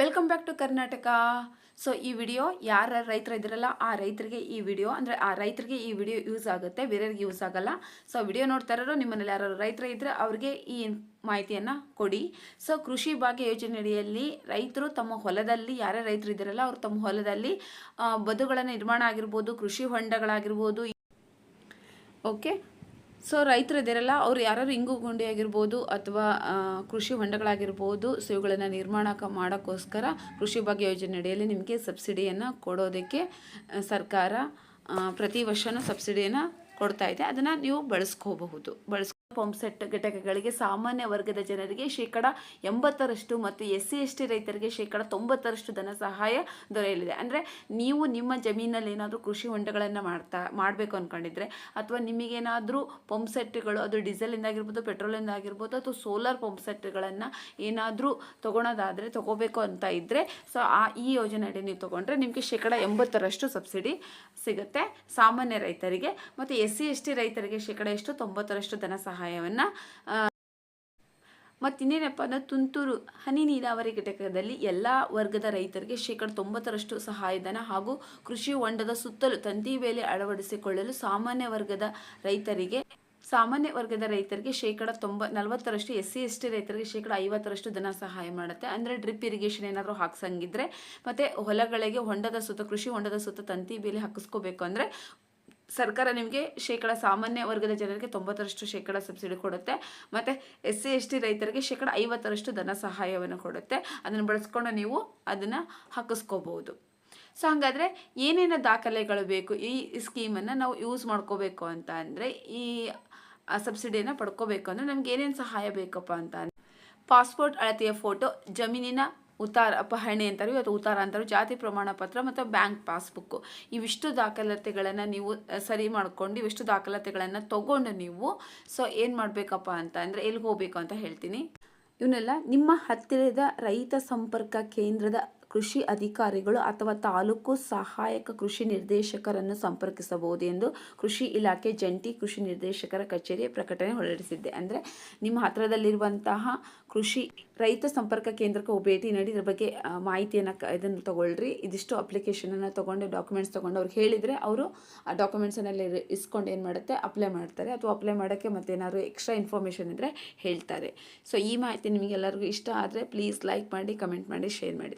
Welcome back to Karnataka so ಈ video ಯಾರ ರೈತರು ಇದ್ರಲ್ಲ, ಆ ರೈತರಿಗೆ ಈ ವಿಡಿಯೋ ಅಂದರೆ ಆ ರೈತರಿಗೆ ಈ ವಿಡಿಯೋ ಯೂಸ್ ಆಗುತ್ತೆ. ಬೇರೆಯವ್ರಿಗೆ ಯೂಸ್ ಆಗಲ್ಲ. ಸೊ ವಿಡಿಯೋ ನೋಡ್ತಾ ಇರೋರು, ನಿಮ್ಮನೇಲಿ ಯಾರು ರೈತರು ಇದ್ದರೆ ಅವ್ರಿಗೆ ಈ ಮಾಹಿತಿಯನ್ನು ಕೊಡಿ. ಸೊ ಕೃಷಿ ಭಾಗ್ಯ ಯೋಜನೆಯಡಿಯಲ್ಲಿ ರೈತರು ತಮ್ಮ ಹೊಲದಲ್ಲಿ, ಯಾರೇ ರೈತರು ಇದ್ದಾರಲ್ಲ ಅವರು ತಮ್ಮ ಹೊಲದಲ್ಲಿ ಬದುಗಳನ್ನು ಬದುಗಳ ನಿರ್ಮಾಣ ಆಗಿರ್ಬೋದು, ಕೃಷಿ ಹೊಂಡಗಳಾಗಿರ್ಬೋದು. ಓಕೆ ಸೊ ರೈತರು ಇದ್ದಿರಲ್ಲ ಅವ್ರು ಯಾರು ಇಂಗು ಗುಂಡಿ ಆಗಿರ್ಬೋದು ಅಥವಾ ಕೃಷಿ ಹೊಂಡಗಳಾಗಿರ್ಬೋದು, ಸೊ ಇವುಗಳನ್ನು ನಿರ್ಮಾಣ ಮಾಡೋಕ್ಕೋಸ್ಕರ ಕೃಷಿ ಭಾಗ್ಯ ಯೋಜನೆ ಅಡಿಯಲ್ಲಿ ನಿಮಗೆ ಸಬ್ಸಿಡಿಯನ್ನು ಕೊಡೋದಕ್ಕೆ ಸರ್ಕಾರ ಪ್ರತಿ ವರ್ಷವೂ ಸಬ್ಸಿಡಿಯನ್ನು ಕೊಡ್ತಾ ಇದೆ. ಅದನ್ನು ನೀವು ಬಳಸ್ಕೋಬಹುದು. ಬಳಸ್ ಪಂಪ್ ಸೆಟ್ ಘಟಕಗಳಿಗೆ ಸಾಮಾನ್ಯ ವರ್ಗದ ಜನರಿಗೆ ಶೇಕಡ ಎಂಬತ್ತರಷ್ಟು ಮತ್ತು ಎಸ್ ಸಿ ಎಸ್ ಟಿ ರೈತರಿಗೆ ಶೇಕಡ ತೊಂಬತ್ತರಷ್ಟು ಧನ ಸಹಾಯ ದೊರೆಯಲಿದೆ. ಅಂದರೆ ನೀವು ನಿಮ್ಮ ಜಮೀನಲ್ಲಿ ಏನಾದರೂ ಕೃಷಿ ಹೊಂಡಗಳನ್ನು ಮಾಡ್ತಾ, ಮಾಡಬೇಕು ಅಂದ್ಕೊಂಡಿದ್ರೆ ಅಥವಾ ನಿಮಗೇನಾದರೂ ಪಂಪ್ ಸೆಟ್ಗಳು, ಅದು ಡೀಸೆಲಿಂದ ಆಗಿರ್ಬೋದು, ಪೆಟ್ರೋಲಿಂದ ಆಗಿರ್ಬೋದು ಅಥವಾ ಸೋಲಾರ್ ಪಂಪ್ ಸೆಟ್ಗಳನ್ನು ಏನಾದರೂ ತೊಗೊಳೋದಾದರೆ ತೊಗೋಬೇಕು ಅಂತ ಇದ್ದರೆ ಸೊ ಆ, ಈ ಯೋಜನೆ ಅಡಿ ನೀವು ತೊಗೊಂಡ್ರೆ ನಿಮಗೆ ಶೇಕಡ ಎಂಬತ್ತರಷ್ಟು ಸಬ್ಸಿಡಿ ಸಿಗುತ್ತೆ ಸಾಮಾನ್ಯ ರೈತರಿಗೆ. ಮತ್ತು ಎಸ್ ಸಿ ಎಸ್ ಟಿ ರೈತರಿಗೆ ಶೇಕಡ ಎಷ್ಟು? ತೊಂಬತ್ತರಷ್ಟು ಧನ ಸಹಾಯವನ್ನು ಮತ್ತು ಇನ್ನೇನಪ್ಪ ಅಂದರೆ ತುಂತುರು ಹನಿ ನೀರಾವರಿ ಘಟಕದಲ್ಲಿ ಎಲ್ಲ ವರ್ಗದ ರೈತರಿಗೆ ಶೇಕಡ ತೊಂಬತ್ತರಷ್ಟು ಸಹಾಯಧನ ಹಾಗೂ ಕೃಷಿ ಹೊಂಡದ ಸುತ್ತಲೂ ತಂತಿ ಬೇಲಿ ಅಳವಡಿಸಿಕೊಳ್ಳಲು ಸಾಮಾನ್ಯ ವರ್ಗದ ರೈತರಿಗೆ, ಸಾಮಾನ್ಯ ವರ್ಗದ ರೈತರಿಗೆ ಶೇಕಡ ತೊಂಬ, ನಲವತ್ತರಷ್ಟು, ಎಸ್ ಸಿ, ಎಸ್ ಟಿ ರೈತರಿಗೆ ಶೇಕಡ ಐವತ್ತರಷ್ಟು ಧನ ಸಹಾಯ ಮಾಡುತ್ತೆ. ಅಂದರೆ ಡ್ರಿಪ್ ಇರಿಗೇಷನ್ ಏನಾದರೂ ಹಾಕ್ಸಂಗಿದ್ರೆ ಮತ್ತು ಹೊಲಗಳಿಗೆ ಹೊಂಡದ ಸುತ್ತ, ಕೃಷಿ ಹೊಂಡದ ಸುತ್ತ ತಂತಿ ಬೇಲಿ ಹಾಕಿಸ್ಕೋಬೇಕು ಅಂದರೆ ಸರ್ಕಾರ ನಿಮಗೆ ಶೇಕಡ ಸಾಮಾನ್ಯ ವರ್ಗದ ಜನರಿಗೆ ತೊಂಬತ್ತರಷ್ಟು ಶೇಕಡ ಸಬ್ಸಿಡಿ ಕೊಡುತ್ತೆ. ಮತ್ತು ಎಸ್ ಸಿ ಎಸ್ ಟಿ ರೈತರಿಗೆ ಶೇಕಡ ಐವತ್ತರಷ್ಟು ಧನ ಸಹಾಯವನ್ನು ಕೊಡುತ್ತೆ. ಅದನ್ನು ಬಳಸ್ಕೊಂಡು ನೀವು ಅದನ್ನು ಹಾಕಿಸ್ಕೋಬಹುದು. ಸೊ ಹಾಗಾದರೆ ಏನೇನು ದಾಖಲೆಗಳು ಬೇಕು? ಈ ಸ್ಕೀಮನ್ನು ನಾವು ಯೂಸ್ ಮಾಡ್ಕೋಬೇಕು ಅಂತ ಅಂದರೆ ಈ ಸಬ್ಸಿಡಿಯನ್ನು ಪಡ್ಕೋಬೇಕು ಅಂದರೆ ನಮ್ಗೆ ಏನೇನು ಸಹಾಯ ಬೇಕಪ್ಪ ಅಂತ ಪಾಸ್ಪೋರ್ಟ್ ಅಳತೆಯ ಫೋಟೋ ಜಮೀನಿನ ಉತ್ತಾರ, ಅಪಹರಣೆ ಅಂತಾರೆ ಅಥವಾ ಉತ್ತಾರ ಅಂತಾರೆ, ಜಾತಿ ಪ್ರಮಾಣ ಪತ್ರ ಮತ್ತು ಬ್ಯಾಂಕ್ ಪಾಸ್ಬುಕ್ಕು ಇವಿಷ್ಟು ದಾಖಲಾತಿಗಳನ್ನು ನೀವು ಸರಿ ಮಾಡ್ಕೊಂಡು ಇವಿಷ್ಟು ದಾಖಲಾತಿಗಳನ್ನು ತಗೊಂಡು ನೀವು, ಸೊ ಏನು ಮಾಡಬೇಕಪ್ಪ ಅಂತ ಅಂದರೆ ಎಲ್ಲಿಗೆ ಹೋಗಬೇಕು ಅಂತ ಹೇಳ್ತೀನಿ. ಇವನ್ನೆಲ್ಲ ನಿಮ್ಮ ಹತ್ತಿರದ ರೈತ ಸಂಪರ್ಕ ಕೇಂದ್ರದ ಕೃಷಿ ಅಧಿಕಾರಿಗಳು ಅಥವಾ ತಾಲೂಕು ಸಹಾಯಕ ಕೃಷಿ ನಿರ್ದೇಶಕರನ್ನು ಸಂಪರ್ಕಿಸಬಹುದು ಎಂದು ಕೃಷಿ ಇಲಾಖೆ ಜಂಟಿ ಕೃಷಿ ನಿರ್ದೇಶಕರ ಕಚೇರಿ ಪ್ರಕಟಣೆ ಹೊರಡಿಸಿದೆ. ಅಂದರೆ ನಿಮ್ಮ ಹತ್ತಿರದಲ್ಲಿರುವಂತಹ ಕೃಷಿ ರೈತ ಸಂಪರ್ಕ ಕೇಂದ್ರಕ್ಕೆ ಭೇಟಿ ನೀಡಿ, ಇದ್ರ ಬಗ್ಗೆ ಮಾಹಿತಿಯನ್ನು ಇದನ್ನು ತೊಗೊಳ್ರಿ. ಇದಿಷ್ಟು ಅಪ್ಲಿಕೇಶನನ್ನು ತೊಗೊಂಡು ಡಾಕ್ಯುಮೆಂಟ್ಸ್ ತೊಗೊಂಡು ಅವ್ರು ಹೇಳಿದರೆ ಅವರು ಆ ಡಾಕ್ಯುಮೆಂಟ್ಸನ್ನೆಲ್ಲ ಇಸ್ಕೊಂಡು ಏನು ಮಾಡುತ್ತೆ? ಅಪ್ಲೈ ಮಾಡ್ತಾರೆ. ಅಥವಾ ಅಪ್ಲೈ ಮಾಡೋಕ್ಕೆ ಮತ್ತೇನಾದ್ರು ಎಕ್ಸ್ಟ್ರಾ ಇನ್ಫಾರ್ಮೇಷನ್ ಇದ್ದರೆ ಹೇಳ್ತಾರೆ. ಸೊ ಈ ಮಾಹಿತಿ ನಿಮಗೆಲ್ಲರಿಗೂ ಇಷ್ಟ ಆದರೆ ಪ್ಲೀಸ್ ಲೈಕ್ ಮಾಡಿ ಕಮೆಂಟ್ ಮಾಡಿ ಶೇರ್ ಮಾಡಿ.